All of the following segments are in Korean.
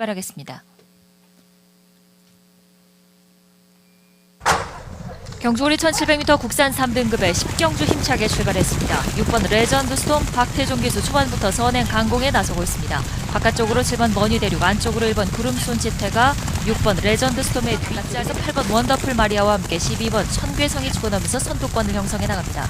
출발하겠습니다. 경주고리 1700m 국산 3등급에 10경주 힘차게 출발했습니다. 6번 레전드 스톰 박태종 기수 초반부터 선행 강공에 나서고 있습니다. 바깥쪽으로 7번 머니 대륙, 안쪽으로 1번 구름 손치태가 6번 레전드 스톰의 뒷자리에서 8번 원더풀 마리아와 함께 12번 천괴성이 치고 나면서 선두권을 형성해 나갑니다.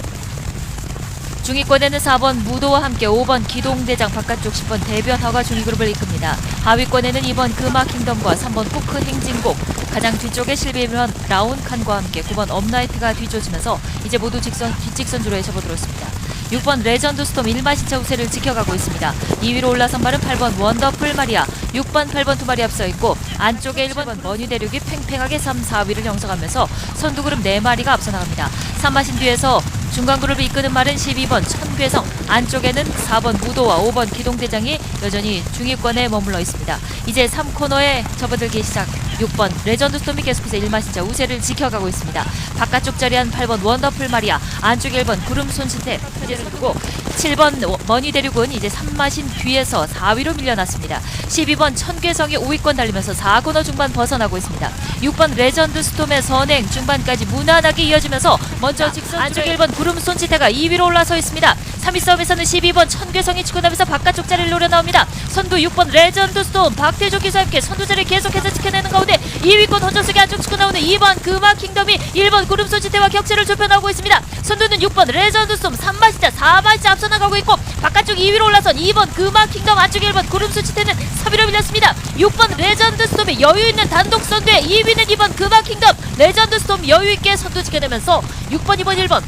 중위권에는 4번 무도와 함께 5번 기동대장 바깥쪽 10번 대변화가 중위그룹을 이끕니다. 하위권에는 2번 금화킹덤과 3번 포크 행진곡 가장 뒤쪽에 실비면 라운칸과 함께 9번 업라이트가 뒤쫓으면서 이제 모두 직선 뒷직선주로 접어들었습니다 6번 레전드 스톰 1마신차 우세를 지켜가고 있습니다. 2위로 올라선 발은 8번 원더풀 마리아, 6번, 8번 두 마리 앞서 있고 안쪽에 1번 머니 대륙이 팽팽하게 3, 4위를 형성하면서 선두 그룹 4마리가 앞서 나갑니다. 3마신 뒤에서 중간 그룹을 이끄는 말은 12번 천괴성, 안쪽에는 4번 무도와 5번 기동대장이 여전히 중위권에 머물러 있습니다. 이제 3코너에 접어들기 시작 6번 레전드 스톰이 계속해서 1마신차 우세를 지켜가고 있습니다. 바깥쪽 자리한 8번 원더풀 마리아, 안쪽 1번 구름 손신태 표제를 두고 7번 머니 대륙은 이제 3마신 뒤에서 4위로 밀려났습니다. 12번 천괴성이 5위권 달리면서 4코너 중반 벗어나고 있습니다. 6번 레전드 스톰의 선행 중반까지 무난하게 이어지면서 먼저 직선 안쪽 1번 구름 손치태가 2위로 올라서 있습니다. 3위 싸움에서는 12번 천괴성이 치고 나면서 바깥쪽 자리를 노려 나옵니다. 선두 6번 레전드 스톰 박태조 기수와 함께 선두 자리를 계속해서 지켜내는 가운데 2위권 혼전속에 안쪽 치고 나오는 2번 금화 킹덤이 1번 구름 손치태와 격차를 좁혀 나오고 있습니다. 선두는 6번 레전드 스톰 3마시자 4마시자 앞서 나가고 있고 바깥쪽 2위로 올라선 2번 금화 킹덤 안쪽 1번 구름 손치태는 3위로 밀렸습니다. 6번 레전드 스톰이 여유 있는 단독 선두에 2위는 2번 금화 킹덤 레전드 스톰 여유 있게 선두 지켜내면서 6번 2번 1번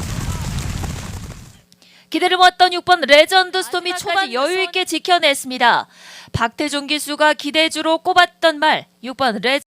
기대를 모았던 6번 레전드 스톰이 초반 여유 있게 지켜냈습니다. 박태종 기수가 기대주로 꼽았던 말 6번 레